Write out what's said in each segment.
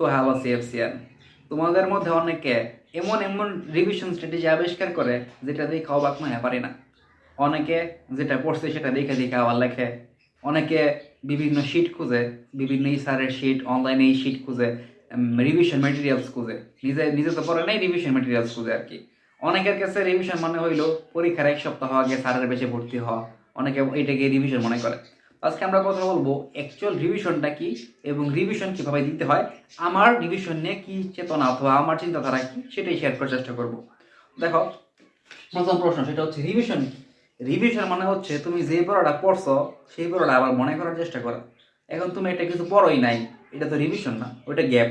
তো হ্যালো সিএফসিয়ান তোমাদের মধ্যে অনেকে এমন এমন রিভিশন স্ট্র্যাটেজি আবিষ্কার করে যেটা দেখে অবাক নয় পারি না। অনেকে যেটা পড়ছে সেটা দেখে দেখে আবার লেখে। অনেকে বিভিন্ন শিট খুঁজে, বিভিন্ন ইসারের শিট অনলাইনে এই শিট খুঁজে রিভিশন ম্যাটেরিয়ালস খুঁজে। নিজে নিজে তো পড়ে নাই রিভিশন ম্যাটেরিয়ালস খুঁজে আর কি। অনেকের কাছে রিভিশন মানে হইল পরীক্ষার এক সপ্তাহ আগে স্যারের বেশে ভর্তি হওয়া। অনেকে এটাকে রিভিশন মনে করে। আজকে আমরা কথা বলব অ্যাকচুয়াল রিভিশনটা কি এবং রিভিশন কীভাবে দিতে হয়, আমার রিভিশন নিয়ে কি চেতনা অথবা আমার চিন্তাধারা কি সেটাই শেয়ার করার চেষ্টা করব। দেখো, প্রথম প্রশ্ন সেটা হচ্ছে রিভিশন রিভিশন মানে হচ্ছে তুমি যে পড়াটা পড়ছো, সেই পড়াটা আবার মনে করার চেষ্টা করো। এখন তুমি এটা কিছু পড়োই নাই, এটা তো রিভিশন না, ওইটা গ্যাপ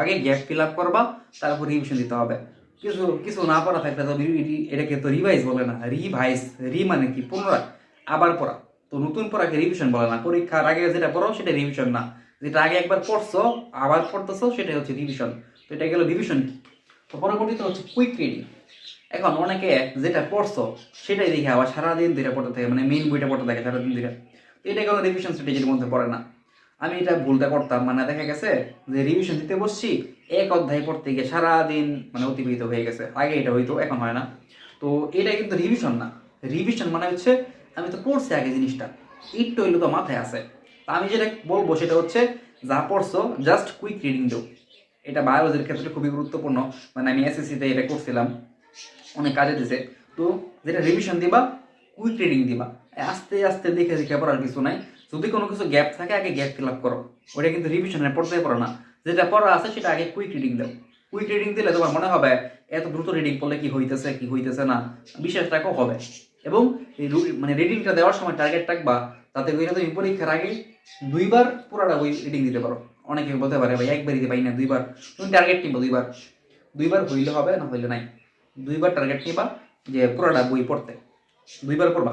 আগে গ্যাপ ফিল আপ করবা, তারপর রিভিশন দিতে হবে। কিছু কিছু না পড়া থাকলে তো এটাকে তো রিভাইজ বলে না রিভাইজ রি মানে কি? পুনরায় আবার পড়া। তো নতুন পড়াকে রিভিশন বলে না, পরীক্ষার আগে যেটা পড়ো সেটা রিভিশন না। যেটা আগে একবার পড়ছো, আবার পড়তেছো, সেটাই হচ্ছে রিভিশন তো এটা গেল রিভিশন কি? তো পরবর্তীতে হচ্ছে কুইক রিডিং এখন অনেকে যেটা পড়ছো, সেটাই দেখে আবার সারাদিন ধরে পড়তে থাকে মানে মেইন বইটা পড়তে থাকে সারাদিন ধরে। তো এটা কোনো রিভিশন স্ট্র্যাটেজির মধ্যে পড়ে না। আমি এটা ভুলটা করতাম মানে দেখা গেছে যে রিভিশন দিতে বসছি, এক অধ্যায় পড়তে গিয়ে সারাদিন মানে অতিবাহিত হয়ে গেছে। আগে এটা হইতো, এখন হয় না। তো এটা কিন্তু রিভিশন না। রিভিশন মানে হচ্ছে আমি তো পড়ছি আগে জিনিসটা। একটু হইল তো মাথায় আছে। তা আমি যেটা বলব সেটা হচ্ছে, যা পড়ছো জাস্ট কুইক রিডিং দাও। এটা বায়োলজির ক্ষেত্রে খুবই গুরুত্বপূর্ণ। মানে আমি এসএসসিতে এটা করছিলাম। অনেক কাজে দিছে। তো যেটা রিভিশন দিবা কুইক রিডিং দিবা। আস্তে আস্তে দেখে দেখে পড়ার কিছু নাই। যদি কোনো কিছু গ্যাপ থাকে, আগে গ্যাপ ফিল আপ করো। ওটা কিন্তু রিভিশনে পড়তে পারো না। যেটা পড়া আছে, সেটা আগে কুইক রিডিং দাও। কুইক রিডিং দিলে তোমার মনে হবে, এত দ্রুত রিডিং পড়লে কি হইতেছে কি হইতেছে না? বিশ্বাসটাকেও হবে। এবং মানে রিডিংটা দেওয়ার সময় টার্গেট রাখবা তাতে করে তুমি পরীক্ষার আগে দুইবার পুরাটা বই রিডিং দিতে পারো। অনেকে বলতে পারে, ভাই একবার দিতে পারি না, দুইবার। তুমি টার্গেট নিবা দুইবার। দুইবার হইলে হবে, না হইলে নাই। দুইবার টার্গেট নিবা যে পুরাটা বই পড়তে। দুইবার পড়বা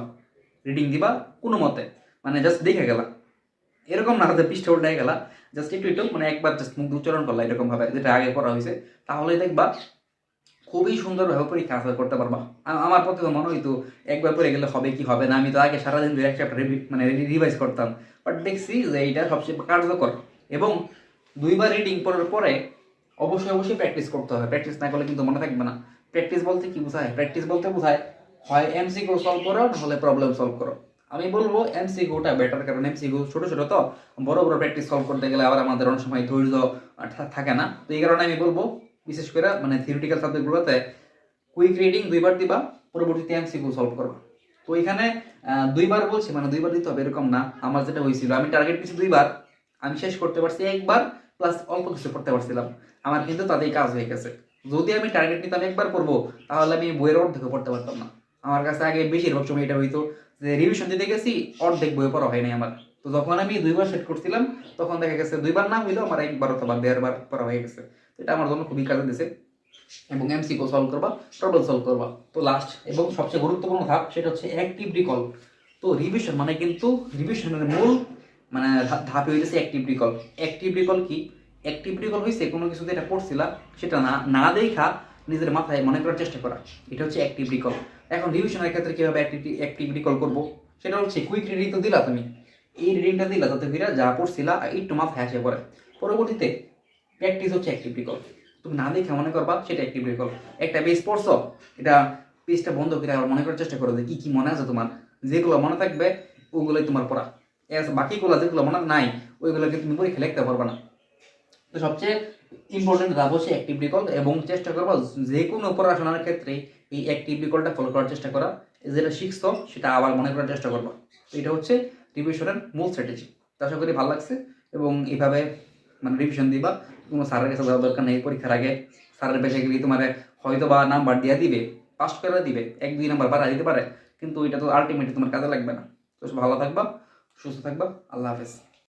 রিডিং দিবা কোনো মতে। মানে জাস্ট দেখে গেলা। এরকম না হাতে পৃষ্ঠে উল্টে গেলা। জাস্ট একটু একটু মানে একবার জাস্ট মুখ উচ্চারণ করলা এরকমভাবে, যেটা আগে পড়া হয়েছে তাহলে দেখবা খুবই সুন্দরভাবে পরীক্ষা আনসার করতে পারবা। আমার প্রথমে মনে হইতো একবার পড়ে গেলে হবে কি হবে না? আমি তো আগে সারাদিন ধরে একটা মানে রিভাইজ করতাম। বাট দেখছি যে এইটা সবচেয়ে কার্যকর। এবং দুইবার রিডিং পড়ার পরে অবশ্যই অবশ্যই প্র্যাকটিস করতে হবে। প্র্যাকটিস না করলে কিন্তু মনে থাকবে না। প্র্যাকটিস বলতে কি বোঝায়? প্র্যাকটিস বলতে বোঝায়, হয় এমসি এমসিকিউ সলভ করো নাহলে প্রবলেম সলভ করো। আমি বলব এমসি এমসিকিউটা বেটার কারণ এমসিকিউ ছোট ছোট তো। বড় বড় প্র্যাকটিস সলভ করতে গেলে আবার আমাদের অনেক সময় ধৈর্য থাকে না। তো এই কারণে আমি বলব বিশেষ করে মানে থিওরিটিক্যাল সাবজেক্টগুলোতে কুইক রিডিং দুইবার দিবা, পরবর্তীতে এমসিকিউ সলভ করবা। তো এখানে দুইবার বলছি মানে দুইবার দিতে হবে, এরকম না। আমার যেটা হয়েছিল, আমি টার্গেট দিচ্ছি দুইবার, আমি শেষ করতে পারছি একবার প্লাস অল্প কিছু করতে পারছিলাম। আমার কিন্তু তাতেই কাজ হয়ে গেছে। যদি আমি টার্গেট নিতাম একবার পড়ব তাহলে আমি বইয়ের অর্ধেক পড়তে পারতাম না। আমার কাছে আগে বেশিরভাগ সময় এটা হইতো যে রিভিশন দিতে গেছি, অর্ধেক বই পড়া হয়নি আমার। তো যখন আমি দুইবার সেট করছিলাম, তখন দেখা গেছে দুইবার না হইলেও আমার একবার অথবা দেড়বার করা হয়ে গেছে। এটা আমার জন্য খুবই কাজে দিছে। এবং এমসিকিউ সলভ করবা প্রবলেম সলভ করবা। তো লাস্ট এবং সবচেয়ে গুরুত্বপূর্ণ ধাপ সেটা হচ্ছে অ্যাক্টিভ রিকল তো রিভিশন মানে কিন্তু রিভিশনের মূল মানে ধাপে হইতেছে অ্যাক্টিভ রিকল অ্যাক্টিভ রিকল কি? অ্যাক্টিভ রিকল হয়েছে কোনো কিছু যেটা পড়ছিলা, সেটা না না দেখা নিজের মাথায় মনে করার চেষ্টা করা। এটা হচ্ছে অ্যাক্টিভ রিকল এখন রিভিশনের ক্ষেত্রে কীভাবে অ্যাক্টিভ রিকল করব? সেটা হচ্ছে কুইক রিডিং তো দিলা তুমি। এই রিডিংটা দিলা, তাতে ফিরা যা পড়ছিলা একটু মাথায় আসে পড়ে। পরবর্তীতে প্র্যাকটিস হচ্ছে অ্যাক্টিভ রিকল তুমি না দেখে মনে করবা সেটা অ্যাক্টিভ রিকল একটা পেজ পড়ছো, এটা পেজটা বন্ধ করে আবার মনে করার চেষ্টা করো যে কি কি মনে আছে তোমার। যেগুলো মনে থাকবে, ওগুলোই তোমার পড়া। এস বাকিগুলো যেগুলো মনে নাই, ওইগুলোকে তুমি পরীক্ষা লিখতে পারবে না। তো সবচেয়ে ইম্পর্টেন্ট ধাপ হচ্ছে অ্যাক্টিভ রিকল এবং চেষ্টা করব যে কোনো পড়াশোনার ক্ষেত্রে এই অ্যাক্টিভ রিকলটা ফলো করার চেষ্টা করা। যেটা শিখছো, সেটা আবার মনে করার চেষ্টা করবা। এটা হচ্ছে রিভিশনের মূল স্ট্র্যাটেজি আশা করি ভালো লাগছে এবং এইভাবে মানে রিভিশন দিবা। কোনো স্যারের কাছে যাওয়ার দরকার নেই। পরীক্ষার আগে স্যারের বেশে গেলে তোমার হয়তো বা নাম্বার দিয়ে দিবে পাস করে দিবে, এক, দুই নাম্বার বাড়া দিতে পারে। কিন্তু ওইটা তো আলটিমেটলি তোমার কাজে লাগবে না। তো ভালো থাকবা, সুস্থ থাকবা। আল্লাহ হাফেজ।